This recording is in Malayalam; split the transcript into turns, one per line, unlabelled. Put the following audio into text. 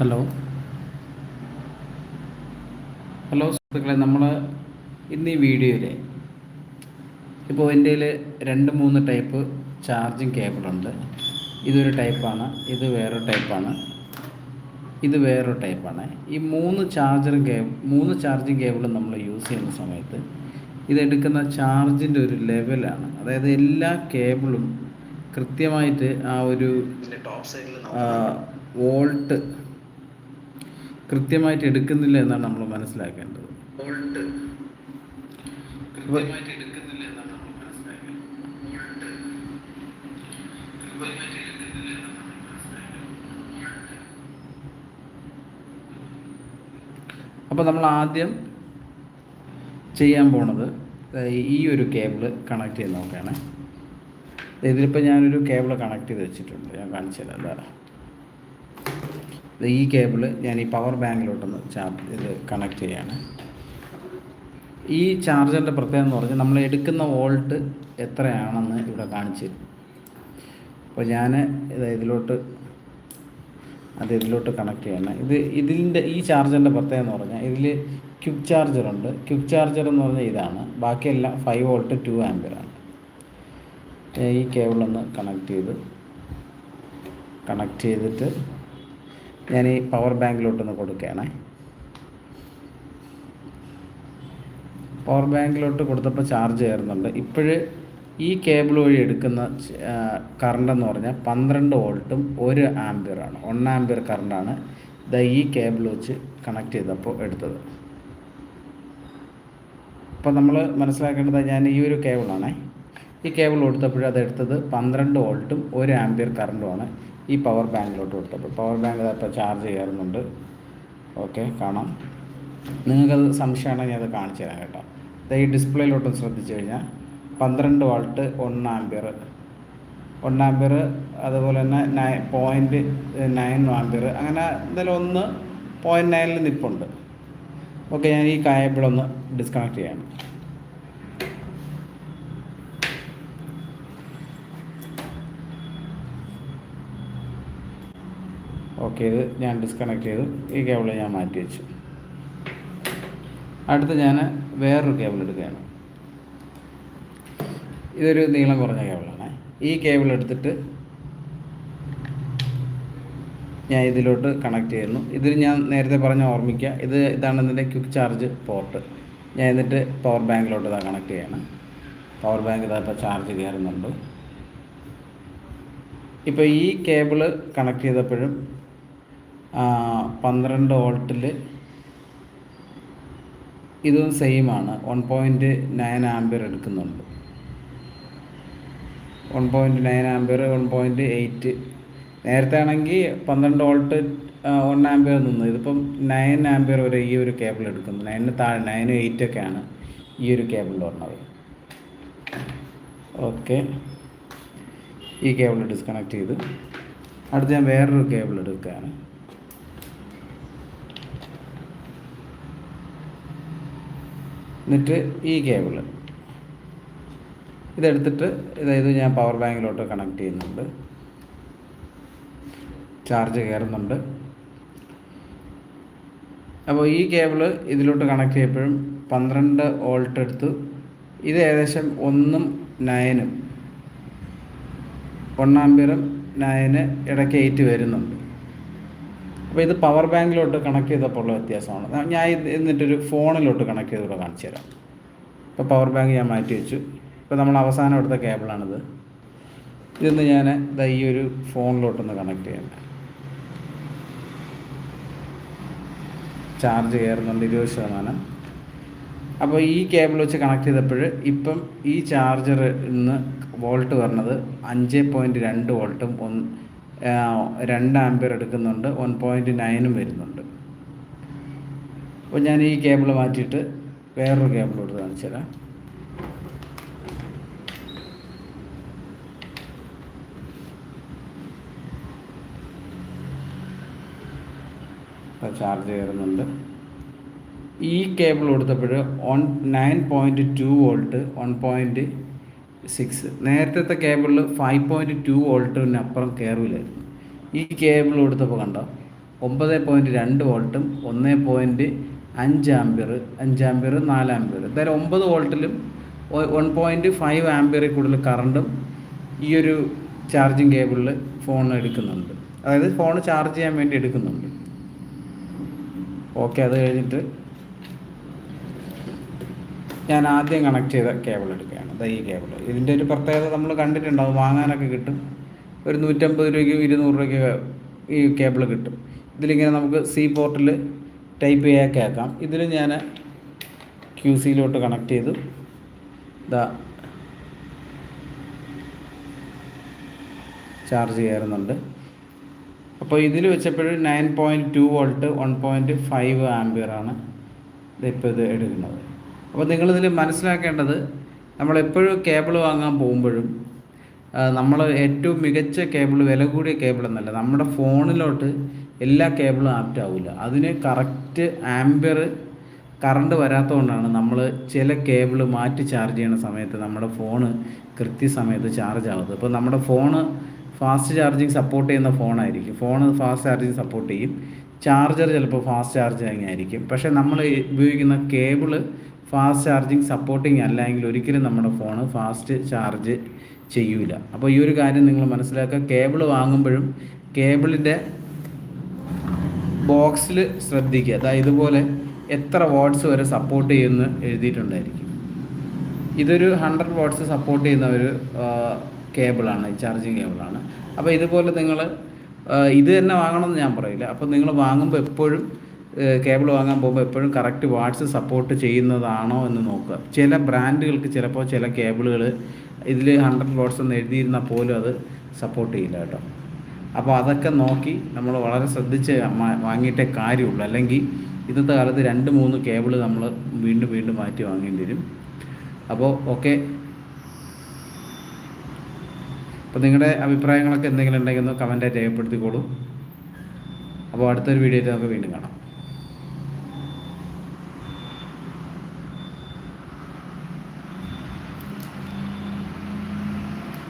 ഹലോ. ഹലോ സുഹൃത്തുക്കളെ നമ്മൾ ഇന്ന് ഈ വീഡിയോയിൽ ഇപ്പോൾ എന്റെ രണ്ട് മൂന്ന് ടൈപ്പ് ചാർജിങ് കേബിളുണ്ട്. ഇതൊരു ടൈപ്പാണ് ഇത് വേറൊരു ടൈപ്പാണ് ഇത് വേറൊരു ടൈപ്പാണ്. ഈ മൂന്ന് ചാർജറും കേബിൾ മൂന്ന് ചാർജിങ് കേബിളും നമ്മൾ യൂസ് ചെയ്യുന്ന സമയത്ത് ഇതെടുക്കുന്ന ചാർജിന്റെ ഒരു ലെവലാണ്. അതായത് എല്ലാ കേബിളും കൃത്യമായിട്ട് ആ ഒരു ടോപ്പ് സൈഡിൽ വോൾട്ട് കൃത്യമായിട്ട് എടുക്കുന്നില്ല എന്നാണ് നമ്മൾ മനസ്സിലാക്കേണ്ടത്. അപ്പോൾ നമ്മൾ ആദ്യം ചെയ്യാൻ പോണത് ഈ ഒരു കേബിൾ കണക്ട് ചെയ്ത് നോക്കുകയാണ്. ഇതിലിപ്പോൾ ഞാനൊരു കേബിൾ കണക്ട് ചെയ്ത് വെച്ചിട്ടുണ്ട്. ഞാൻ കാണിച്ചു തരാം ഈ കേബിൾ ഞാൻ ഈ പവർ ബാങ്കിലോട്ടൊന്ന് ചാർജ് ഇത് കണക്ട് ചെയ്യാണ്. ഈ ചാർജറിന്റെ പ്രത്യേകത എന്ന് പറഞ്ഞാൽ നമ്മൾ എടുക്കുന്ന വോൾട്ട് എത്രയാണെന്ന് ഇവിടെ കാണിച്ചു അപ്പോൾ ഞാൻ ഇത് ഇതിലോട്ട് അത് ഇതിലോട്ട് കണക്ട് ചെയ്യണം. ഇത് ഇതിന്റെ ഈ ചാർജറിന്റെ പ്രത്യേകത എന്ന് പറഞ്ഞാൽ ഇതിൽ ക്വിക്ക് ചാർജറുണ്ട് ക്വിക്ക് ചാർജർ എന്ന് പറഞ്ഞാൽ ഇതാണ്. ബാക്കിയെല്ലാം ഫൈവ് വോൾട്ട് ടു ആമ്പിയറാണ് ഈ കേബിളൊന്ന് കണക്ട് ചെയ്ത് കണക്ട് ചെയ്തിട്ട് ഞാൻ ഈ പവർ ബാങ്കിലോട്ടൊന്ന് കൊടുക്കുകയാണേ. പവർ ബാങ്കിലോട്ട് കൊടുത്തപ്പോൾ ചാർജ് കയറുന്നുണ്ട്. ഇപ്പോഴ് ഈ കേബിൾ വഴി എടുക്കുന്ന കറണ്ട് എന്ന് പറഞ്ഞാൽ പന്ത്രണ്ട് വോൾട്ടും ഒരു ആംബിയറാണ് വൺ ആംബിയർ കറണ്ടാണ് ഇതാ ഈ കേബിൾ വെച്ച് കണക്ട് ചെയ്തപ്പോൾ എടുത്തത്. അപ്പോൾ നമ്മൾ മനസ്സിലാക്കേണ്ടത് ഞാൻ ഈ ഒരു കേബിളാണേ ഈ കേബിൾ കൊടുത്തപ്പോഴത് എടുത്തത് പന്ത്രണ്ട് വോൾട്ടും ഒരു ആംബിയർ കറണ്ടുമാണ് ഈ പവർ ബാങ്കിലോട്ട് കൊടുത്തപ്പോൾ പവർ ബാങ്ക് ഇപ്പോൾ ചാർജ് ചെയ്യാറുണ്ട് ഓക്കെ കാണാം. നിങ്ങൾക്കത് സംശയമാണെങ്കിൽ അത് കാണിച്ചു തരാം കേട്ടോ. ഈ ഡിസ്പ്ലേയിലോട്ട് ശ്രദ്ധിച്ചു കഴിഞ്ഞാൽ പന്ത്രണ്ട് വോൾട്ട് വൺ ആംബിയർ അതുപോലെ തന്നെ നയ പോയിന്റ് നയൻ ആംബിയർ അങ്ങനെ എന്തായാലും ഒന്ന് പോയിന്റ് നയനിൽ നിൽപ്പുണ്ട് ഓക്കെ ഞാൻ ഈ കായബിളൊന്ന് ഡിസ്കണക്ട് ചെയ്യാണ്. ഓക്കെ ഇത് ഞാൻ ഡിസ്കണക്ട് ചെയ്തു. ഈ കേബിൾ ഞാൻ മാറ്റി വെച്ചു. അടുത്ത് ഞാൻ വേറൊരു കേബിൾ എടുക്കുകയാണ്. ഇതൊരു നീളം കുറഞ്ഞ കേബിളാണ് ഈ കേബിൾ എടുത്തിട്ട് ഞാൻ ഇതിലോട്ട് കണക്ട് ചെയ്യുന്നു. ഇതിൽ ഞാൻ നേരത്തെ പറഞ്ഞ ഓർമ്മിക്കുക ഇത് ഇതാണ് ഇതിന്റെ ക്വിക്ക് ചാർജ് പോർട്ട് ഞാൻ എന്നിട്ട് പവർ ബാങ്കിലോട്ട് ഇതാ കണക്ട് ചെയ്യണം. പവർ ബാങ്ക് ഇതാ ഇപ്പോൾ ചാർജ് കയറുന്നുണ്ട്. ഇപ്പോൾ ഈ കേബിൾ കണക്ട് ചെയ്തപ്പോഴും പന്ത്രണ്ട് വോൾട്ടിൽ ഇതും സെയിമാണ് വൺ പോയിന്റ് നയൻ ആംബിയർ എടുക്കുന്നുണ്ട്. One point nine ampere one point eight നേരത്തെ ആണെങ്കിൽ പന്ത്രണ്ട് വോൾട്ട് വൺ ആംബിയർ നിന്ന്. ഇതിപ്പം നയൻ ആംബിയർ വരെ ഈ ഒരു കേബിൾ എടുക്കുന്നു. നയന് താഴെ നയനും എയ്റ്റൊക്കെയാണ് ഈ ഒരു കേബിളിൽ പറഞ്ഞത് ഓക്കെ. ഈ കേബിൾ ഡിസ്കണക്ട് ചെയ്ത്. അടുത്ത് ഞാൻ വേറൊരു കേബിൾ എടുക്കുകയാണ്. എന്നിട്ട് ഈ കേബിൾ ഇതെടുത്തിട്ട് ഇതായത് ഞാൻ പവർ ബാങ്കിലോട്ട് കണക്ട് ചെയ്യുന്നുണ്ട്. ചാർജ് കയറുന്നുണ്ട്. അപ്പോൾ ഈ കേബിൾ ഇതിലോട്ട് കണക്ട് ചെയ്യപ്പോഴും പന്ത്രണ്ട് വോൾട്ട് എടുത്തു. ഇത് ഏകദേശം ഒന്നും നയനും ഒന്നാം പേരും നയന് ഇടയ്ക്ക് എയ്റ്റ് വരുന്നുണ്ട്. അപ്പോൾ ഇത് പവർ ബാങ്കിലോട്ട് കണക്ട് ചെയ്തപ്പോൾ ഉള്ള വ്യത്യാസമാണ്. ഞാൻ എന്നിട്ടൊരു ഫോണിലോട്ട് കണക്ട് ചെയ്തുകൂടെ കാണിച്ചു തരാം. ഇപ്പോൾ പവർ ബാങ്ക് ഞാൻ മാറ്റി വെച്ചു. ഇപ്പോൾ നമ്മൾ അവസാനം എടുത്ത കേബിളാണിത് ഇതൊന്ന് ഞാൻ ഇതാ ഈ ഒരു ഫോണിലോട്ടൊന്ന് കണക്ട് ചെയ്യണം ചാർജ് കയറുന്നുണ്ട് ഇരുപത് ശതമാനം. അപ്പോൾ ഈ കേബിൾ വെച്ച് കണക്ട് ചെയ്തപ്പോൾ ഇപ്പം ഈ ചാർജറിൽ നിന്ന് വോൾട്ട് വരണത് അഞ്ച് പോയിന്റ് രണ്ട് വോൾട്ടും ഒന്ന് രണ്ട് ആംപിയർ എടുക്കുന്നുണ്ട് വൺ പോയിന്റ് നയനും വരുന്നുണ്ട്. അപ്പോൾ ഞാൻ ഈ കേബിൾ മാറ്റിയിട്ട് വേറൊരു കേബിൾ എടുത്ത് കാണിച്ചു തരാം. ചാർജ് കയറുന്നുണ്ട്. ഈ കേബിൾ കൊടുത്തപ്പോൾ one nine point two volt one point six നേരത്തെ കേബിളിൽ ഫൈവ് പോയിന്റ് ടു വോൾട്ടിന് അപ്പുറം കയറില്ലായിരുന്നു ഈ കേബിൾ കൊടുത്തപ്പോൾ കണ്ടോ? ഒമ്പത് പോയിന്റ് രണ്ട് വോൾട്ടും ഒന്ന് പോയിന്റ് അഞ്ച് ആംബിയർ അഞ്ച് ആംബിയർ നാല് ആംബിയർ എന്തായാലും ഒമ്പത് വോൾട്ടിലും വൺ പോയിന്റ് ഫൈവ് ആംബിയറിൽ കൂടുതൽ കറണ്ടും ഈ ഒരു ചാർജിങ് കേബിളിൽ ഫോൺ എടുക്കുന്നുണ്ട്. അതായത് ഫോൺ ചാർജ് ചെയ്യാൻ വേണ്ടി എടുക്കുന്നുണ്ട്. ഓക്കെ അത് കഴിഞ്ഞിട്ട് ഞാൻ ആദ്യം കണക്ട് ചെയ്ത കേബിൾ എടുക്കുകയാണ്. ദാ ഈ കേബിൾ ഇതിന്റെ ഒരു പ്രത്യേകത നമ്മൾ കണ്ടിട്ടുണ്ട്. അത് വാങ്ങാനൊക്കെ കിട്ടും. ഒരു നൂറ്റമ്പത് രൂപയ്ക്ക് ഇരുന്നൂറ് രൂപയ്ക്ക് ഈ കേബിൾ കിട്ടും. ഇതിലിങ്ങനെ നമുക്ക് സി പോർട്ടിൽ ടൈപ്പ് ചെയ്യാക്കെ ആക്കാം ഇതിൽ ഞാൻ ക്യു സിയിലോട്ട് കണക്ട് ചെയ്തു. ഇതാ ചാർജ് കയറുന്നുണ്ട് അപ്പോൾ ഇതിൽ വെച്ചപ്പോഴും nine point two volt one point five ആംബിയറാണ് ഇതിപ്പോൾ ഇത് എടുക്കുന്നത്. അപ്പോൾ നിങ്ങളിതിൽ മനസ്സിലാക്കേണ്ടത് നമ്മളെപ്പോഴും കേബിൾ വാങ്ങാൻ പോകുമ്പോഴും നമ്മൾ ഏറ്റവും മികച്ച കേബിൾ വില കൂടിയ കേബിൾ എന്നല്ല നമ്മുടെ ഫോണിലോട്ട് എല്ലാ കേബിളും ആപ്റ്റ് ആവില്ല അതിന് കറക്റ്റ് ആംബിയർ കറണ്ട് വരാത്തതുകൊണ്ടാണ് നമ്മൾ ചില കേബിൾ മാറ്റി ചാർജ് ചെയ്യുന്ന സമയത്ത് നമ്മുടെ ഫോണ് കൃത്യസമയത്ത് ചാർജ് ആവുന്നത്. ഇപ്പോൾ നമ്മുടെ ഫോണ് ഫാസ്റ്റ് ചാർജിങ് സപ്പോർട്ട് ചെയ്യുന്ന ഫോണായിരിക്കും. ഫോൺ ഫാസ്റ്റ് ചാർജിങ് സപ്പോർട്ട് ചെയ്യും. ചാർജർ ചിലപ്പോൾ ഫാസ്റ്റ് ചാർജിങ് ആയിരിക്കും. പക്ഷേ നമ്മൾ ഉപയോഗിക്കുന്ന കേബിൾ ഫാസ്റ്റ് ചാർജിങ് സപ്പോർട്ടിങ് അല്ല എങ്കിൽ ഒരിക്കലും നമ്മുടെ ഫോൺ ഫാസ്റ്റ് ചാർജ് ചെയ്യൂല. അപ്പോൾ ഈ ഒരു കാര്യം നിങ്ങൾ മനസ്സിലാക്കുക. കേബിൾ വാങ്ങുമ്പോഴും കേബിളിന്റെ ബോക്സിൽ ശ്രദ്ധിക്കുക. അതായത് ഇതുപോലെ എത്ര വാട്ട്സ് വരെ സപ്പോർട്ട് ചെയ്യുമെന്ന് എഴുതിയിട്ടുണ്ടായിരിക്കും. ഇതൊരു ഹൺഡ്രഡ് വാട്ട്സ് സപ്പോർട്ട് ചെയ്യുന്ന ഒരു കേബിളാണ് ചാർജിങ് കേബിളാണ്. അപ്പോൾ ഇതുപോലെ നിങ്ങൾ ഇത് തന്നെ വാങ്ങണമെന്ന് ഞാൻ പറയില്ല. അപ്പോൾ നിങ്ങൾ വാങ്ങുമ്പോൾ എപ്പോഴും കേബിൾ വാങ്ങാൻ പോകുമ്പോൾ എപ്പോഴും കറക്റ്റ് വാട്സ് സപ്പോർട്ട് ചെയ്യുന്നതാണോ എന്ന് നോക്കുക. ചില ബ്രാൻഡുകൾക്ക് ചിലപ്പോൾ ചില കേബിളുകൾ ഇതിൽ ഹൺഡ്രഡ് വാട്ട്സ് എന്ന് എഴുതിയിരുന്നാൽ പോലും അത് സപ്പോർട്ട് ചെയ്യില്ല കേട്ടോ. അപ്പോൾ അതൊക്കെ നോക്കി നമ്മൾ വളരെ ശ്രദ്ധിച്ച് വാങ്ങിയിട്ടേ കാര്യമുള്ളൂ. അല്ലെങ്കിൽ ഇന്നത്തെ കാലത്ത് രണ്ട് മൂന്ന് കേബിൾ നമ്മൾ വീണ്ടും വീണ്ടും മാറ്റി വാങ്ങേണ്ടി വരും. അപ്പോൾ ഓക്കെ. അപ്പോൾ നിങ്ങളുടെ അഭിപ്രായങ്ങളൊക്കെ എന്തെങ്കിലും ഉണ്ടെങ്കിൽ ഒന്ന് കമന്റായിട്ട് രേഖപ്പെടുത്തിക്കോളൂ. അപ്പോൾ അടുത്തൊരു വീഡിയോയിൽ നമുക്ക് വീണ്ടും കാണാം.